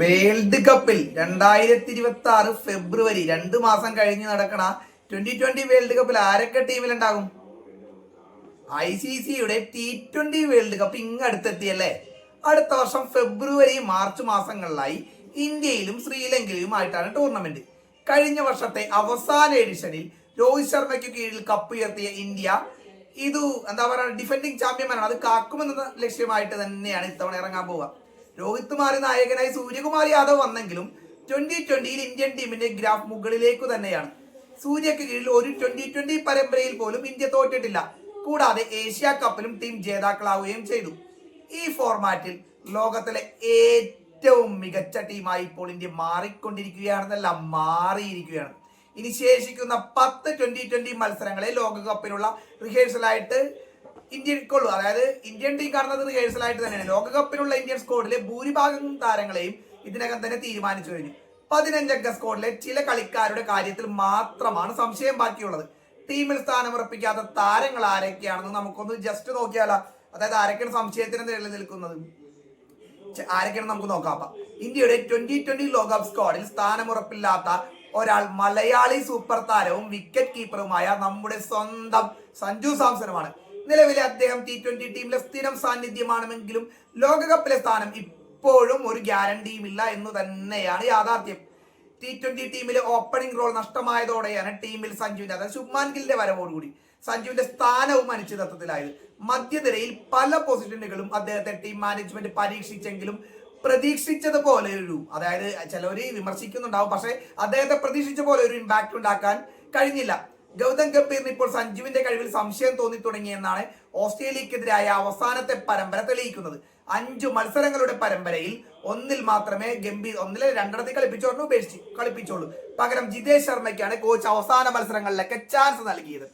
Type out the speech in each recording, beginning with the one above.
World കപ്പിൽ രണ്ടായിരത്തി ഇരുപത്തി ആറ് ഫെബ്രുവരി രണ്ട് മാസം കഴിഞ്ഞ് നടക്കണ ട്വന്റി ട്വന്റി വേൾഡ് കപ്പിൽ ആരൊക്കെ ടീമിലുണ്ടാകും? ഐ സി സിയുടെ ടി ട്വന്റി വേൾഡ് കപ്പ് ഇങ്ങ് അടുത്തെത്തിയല്ലേ അടുത്ത വർഷം ഫെബ്രുവരി മാർച്ച് മാസങ്ങളിലായി ഇന്ത്യയിലും ശ്രീലങ്കയിലും ആയിട്ടാണ് ടൂർണമെന്റ്. കഴിഞ്ഞ വർഷത്തെ അവസാന എഡിഷനിൽ രോഹിത് ശർമ്മയ്ക്ക് കീഴിൽ കപ്പ് ഉയർത്തിയ ഇന്ത്യ ഇത് എന്താ പറയുക ഡിഫൻഡിങ് ചാമ്പ്യന്മാരാണ്. അത് കാക്കുമെന്ന ലക്ഷ്യമായിട്ട് തന്നെയാണ് ഇത്തവണ ഇറങ്ങാൻ പോവുക. രോഹിത് മാറി നായകനായി സൂര്യകുമാർ യാദവ് വന്നെങ്കിലും ട്വന്റി ട്വന്റിയിൽ ഇന്ത്യൻ ടീമിന്റെ ഗ്രാഫ് മുകളിലേക്ക് തന്നെയാണ്. സൂര്യക്ക് കീഴിൽ ഒരു ട്വന്റി ട്വന്റി പരമ്പരയിൽ പോലും ഇന്ത്യ തോറ്റിട്ടില്ല. കൂടാതെ ഏഷ്യ കപ്പിലും ടീം ജേതാക്കളാവുകയും ചെയ്തു. ഈ ഫോർമാറ്റിൽ ലോകത്തിലെ ഏറ്റവും മികച്ച ടീമായി ഇപ്പോൾ ഇന്ത്യ മാറിക്കൊണ്ടിരിക്കുകയാണെന്നല്ല മാറിയിരിക്കുകയാണ്. ഇനി ശേഷിക്കുന്ന പത്ത് ട്വന്റി ട്വന്റി മത്സരങ്ങളെ ലോകകപ്പിനുള്ള റിഹേഴ്സലായിട്ട് ഇന്ത്യക്കുള്ളൂ അതായത് ഇന്ത്യൻ ടീം കാണുന്നത് റിഹേഴ്സലായിട്ട് തന്നെയാണ്. ലോകകപ്പിലുള്ള ഇന്ത്യൻ സ്കോഡിലെ ഭൂരിഭാഗം താരങ്ങളെയും ഇതിനകം തന്നെ തീരുമാനിച്ചു കഴിഞ്ഞു. പതിനഞ്ചംഗ സ്കോഡിലെ ചില കളിക്കാരുടെ കാര്യത്തിൽ മാത്രമാണ് സംശയം ബാക്കിയുള്ളത്. ടീമിൽ സ്ഥാനം ഉറപ്പിക്കാത്ത താരങ്ങൾ ആരൊക്കെയാണെന്ന് നമുക്കൊന്ന് ജസ്റ്റ് നോക്കിയാലോ? അതായത് ആരൊക്കെയാണ് സംശയത്തിന് നിലനിൽക്കുന്നത്? ആരൊക്കെയാണ് നമുക്ക് നോക്കാം. ഇന്ത്യയുടെ ട്വന്റി ട്വന്റി ലോകകപ്പ് സ്ക്വാഡിൽ സ്ഥാനമുറപ്പില്ലാത്ത ഒരാൾ മലയാളി സൂപ്പർ താരവും വിക്കറ്റ് കീപ്പറുമായ നമ്മുടെ സ്വന്തം സഞ്ജു സാംസണുമാണ്. നിലവിലെ അദ്ദേഹം ടി ട്വന്റി ടീമിലെ സ്ഥിരം സാന്നിധ്യമാണെങ്കിലും ലോകകപ്പിലെ സ്ഥാനം ഇപ്പോഴും ഒരു ഗ്യാരണ്ടിയുമില്ല എന്ന് തന്നെയാണ് യാഥാർത്ഥ്യം. ടി ട്വന്റി ടീമിലെ ഓപ്പണിംഗ് റോൾ നഷ്ടമായതോടെയാണ് ടീമിൽ സഞ്ജുവിന്റെ അതായത് ശുഭ്മാൻ ഗില്ലിന്റെ വരവോടുകൂടി സഞ്ജുവിന്റെ സ്ഥാനവും അനിശ്ചിതത്വത്തിലായത്. മധ്യനിരയിൽ പല പൊസിഷനുകളും അദ്ദേഹത്തെ ടീം മാനേജ്മെന്റ് പരീക്ഷിച്ചെങ്കിലും പ്രതീക്ഷിച്ചതുപോലെ ഒരു അതായത് ചിലവര് വിമർശിക്കുന്നുണ്ടാവും പക്ഷേ അദ്ദേഹത്തെ പ്രതീക്ഷിച്ച പോലെ ഒരു ഇമ്പാക്ട് ഉണ്ടാക്കാൻ കഴിഞ്ഞില്ല. ഗൗതം ഗംഭീറിന് ഇപ്പോൾ സഞ്ജുവിന്റെ കഴിവിൽ സംശയം തോന്നി തുടങ്ങിയെന്നാണ് ഓസ്ട്രേലിയക്കെതിരായ അവസാനത്തെ പരമ്പര തെളിയിക്കുന്നത്. അഞ്ചു മത്സരങ്ങളുടെ പരമ്പരയിൽ ഒന്നിൽ മാത്രമേ ഗംഭീർ ഒന്നിലെ രണ്ടിടത്തിൽ കളിപ്പിച്ചോളൂ ഉപേക്ഷിച്ച് കളിപ്പിച്ചോളൂ പകരം ജിതേഷ് ശർമ്മയ്ക്കാണ് കോച്ച് അവസാന മത്സരങ്ങളിലൊക്കെ ചാൻസ് നൽകിയത്.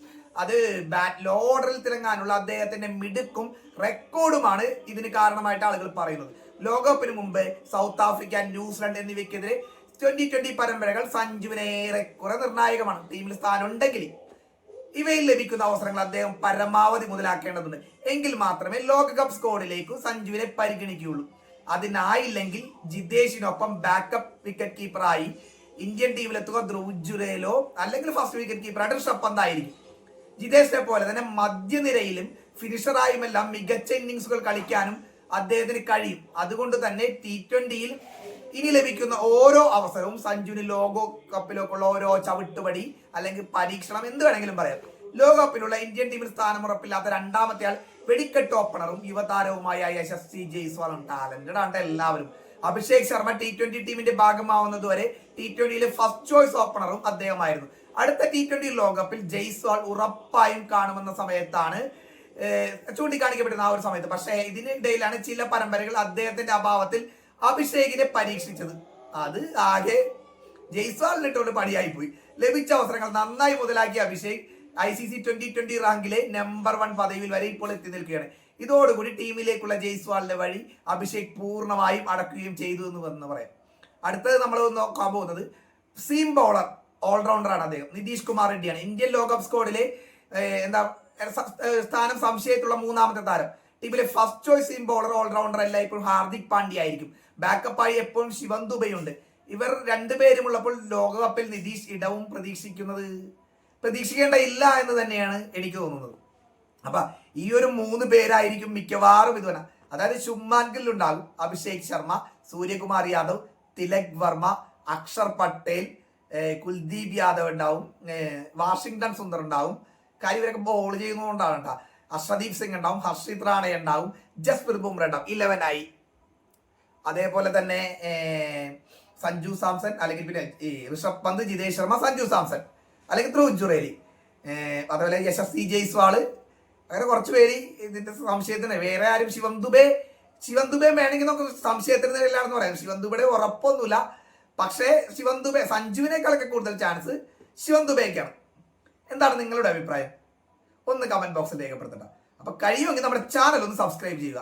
അത് ബാറ്റ് ലോഡറിൽ തിളങ്ങാനുള്ള അദ്ദേഹത്തിന്റെ മിടുക്കും റെക്കോർഡുമാണ് ഇതിന് കാരണമായിട്ട് ആളുകൾ പറയുന്നത്. ലോകകപ്പിന് മുമ്പ് സൗത്ത് ആഫ്രിക്ക ന്യൂസിലൻഡ് എന്നിവയ്ക്കെതിരെ ട്വന്റി ട്വന്റി പരമ്പരകൾ സഞ്ജുവിന് ഏറെക്കുറെ നിർണായകമാണ്. ടീമിൽ സ്ഥാനം ഉണ്ടെങ്കിൽ ഇവയിൽ ലഭിക്കുന്ന അവസരങ്ങൾ അദ്ദേഹം പരമാവധി മുതലാക്കേണ്ടതുണ്ട്. എങ്കിൽ മാത്രമേ ലോകകപ്പ് സ്കോഡിലേക്ക് സഞ്ജുവിനെ പരിഗണിക്കുകയുള്ളൂ. അതിനായില്ലെങ്കിൽ ജിതേഷിനൊപ്പം ബാക്കപ്പ് വിക്കറ്റ് കീപ്പറായി ഇന്ത്യൻ ടീമിലെത്തുക ധ്രുവ് ജുരേലോ അല്ലെങ്കിൽ ഫസ്റ്റ് വിക്കറ്റ് കീപ്പറായിട്ട് ഋഷഭ് പന്തായിരിക്കും ജിതേഷിനെ പോലെ തന്നെ മധ്യനിരയിലും ഫിനിഷറായുമെല്ലാം മികച്ച ഇന്നിങ്സുകൾ കളിക്കാനും അദ്ദേഹത്തിന് കഴിയും. അതുകൊണ്ട് തന്നെ ടി ട്വന്റിയിൽ ഇനി ലഭിക്കുന്ന ഓരോ അവസരവും സഞ്ജുവിന് ലോകോ കപ്പിലേക്കുള്ള ഓരോ ചവിട്ടുപടി അല്ലെങ്കിൽ പരീക്ഷണം എന്ത് വേണമെങ്കിലും പറയാം. ലോകകപ്പിലുള്ള ഇന്ത്യൻ ടീമിൽ സ്ഥാനം ഉറപ്പില്ലാത്ത രണ്ടാമത്തെ ആൾ വെടിക്കെട്ട് ഓപ്പണറും യുവതാരവുമായ യശസ്വി ജയ്സ്വാളും ടാലന്റഡ് ആണ് എല്ലാവരും. അഭിഷേക് ശർമ്മ ടി ട്വന്റി ടീമിന്റെ ഭാഗമാവുന്നതുവരെ ടി ട്വന്റിയിലെ ഫസ്റ്റ് ചോയ്സ് ഓപ്പണറും അദ്ദേഹമായിരുന്നു. അടുത്ത ടി ട്വന്റി ലോകകപ്പിൽ ജയ്സ്വാൾ ഉറപ്പായും കാണുമെന്ന സമയത്താണ് ചൂണ്ടിക്കാണിക്കപ്പെടുന്ന ആ ഒരു സമയത്ത്. പക്ഷേ ഇതിനിടയിലാണ് ചില പരമ്പരകൾ അദ്ദേഹത്തിന്റെ അഭാവത്തിൽ അഭിഷേകിനെ പരീക്ഷിച്ചത്. അത് ആകെ ജയ്സ്വാളിനിട്ടുകൊണ്ട് പണിയായി പോയി ലഭിച്ച അവസരങ്ങൾ നന്നായി മുതലാക്കിയ Abhishek I C C twenty twenty റാങ്കിലെ number one പദവിയിൽ വരെ ഇപ്പോൾ എത്തി നിൽക്കുകയാണ്. ഇതോടുകൂടി ടീമിലേക്കുള്ള ജയ്സ്വാളിന്റെ വഴി അഭിഷേക് പൂർണമായും അടക്കുകയും ചെയ്തു എന്ന് വന്ന് പറയാം. അടുത്തത് നമ്മൾ നോക്കാൻ പോകുന്നത് സീം ബൗളർ ഓൾറൗണ്ടറാണ് അദ്ദേഹം. നിതീഷ് കുമാർ റെഡ്ഡിയാണ്. ഇന്ത്യൻ ലോകകപ്പ് സ്കോഡിലെ എന്താ സ്ഥാനം സംശയത്തുള്ള മൂന്നാമത്തെ താരം. ടീമിലെ first choice seam bowler allrounder അല്ല ഇപ്പോഴും ഹാർദിക് പാണ്ഡ്യ ആയിരിക്കും. ബാക്കപ്പായി എപ്പോഴും ശിവൻ ദുബൈയുണ്ട് ഇവർ രണ്ടുപേരും ഉള്ളപ്പോൾ ലോകകപ്പിൽ നിതീഷ് ഇടവും പ്രതീക്ഷിക്കുന്നത് പ്രതീക്ഷിക്കേണ്ട ഇല്ല എന്ന് തന്നെയാണ് എനിക്ക് തോന്നുന്നത്. അപ്പൊ ഈ ഒരു മൂന്ന് പേരായിരിക്കും മിക്കവാറും ഇതുവന അതായത് ശുഭ്മാൻ ഗിൽ ഉണ്ടാകും അഭിഷേക് ശർമ്മ സൂര്യകുമാർ യാദവ് തിലക് വർമ്മ അക്ഷർ പട്ടേൽ കുൽദീപ് യാദവ് ഉണ്ടാവും വാഷിങ്ടൺ സുന്ദർ ഉണ്ടാവും. കാര്യം ഇവരൊക്കെ ബോൾ ചെയ്യുന്നതുകൊണ്ടാണ് കേട്ടോ. അർഷദീപ് സിംഗ് ഉണ്ടാവും ഹർഷിത് റാണ ഉണ്ടാവും ജസ്പ്രീത് ബുംറ ഉണ്ടാവും. ഇലവൻ ആയി. അതേപോലെ തന്നെ സഞ്ജു സാംസൺ അല്ലെങ്കിൽ പിന്നെ ഈ ഋഷഭ് പന്ത് ജിതേഷ് ശർമ്മ സഞ്ജു സാംസൺ അല്ലെങ്കിൽ ധ്രുവ് ജുറേലി. അതുപോലെ യശസ്വി ജയ്സ്വാൾ. അങ്ങനെ കുറച്ച് പേര് ഇതിന്റെ സംശയത്തിന് വേറെ ആരും ശിവം ദുബെ ശിവം ദുബെ വേണമെങ്കിൽ നമുക്ക് സംശയത്തിന് നിലയിലാണെന്ന് പറയാം. ശിവം ദുബയുടെ ഉറപ്പൊന്നുമില്ല. പക്ഷേ ശിവം ദുബെ സഞ്ജുവിനേക്കാളൊക്കെ കൂടുതൽ ചാൻസ് ശിവം ദുബേക്കാണ് എന്താണ് നിങ്ങളുടെ അഭിപ്രായം? ഒന്ന് കമന്റ് ബോക്സിൽ രേഖപ്പെടുത്തണ്ട. അപ്പൊ കഴിയുമെങ്കിൽ നമ്മുടെ ചാനൽ ഒന്ന് സബ്സ്ക്രൈബ് ചെയ്യുക.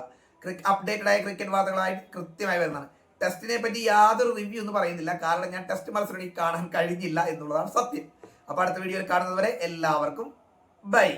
അപ്ഡേറ്റഡ് ആയ ക്രിക്കറ്റ് വാർത്തകളായി കൃത്യമായി വരുന്നതാണ്. ടെസ്റ്റിനെ പറ്റി യാതൊരു റിവ്യൂ ഒന്നും പറയുന്നില്ല. കാരണം ഞാൻ ടെസ്റ്റ് മത്സരം എനിക്ക് കാണാൻ കഴിഞ്ഞില്ല എന്നുള്ളതാണ് സത്യം. അപ്പൊ അടുത്ത വീഡിയോയിൽ കാണുന്നതുവരെ എല്ലാവർക്കും ബൈ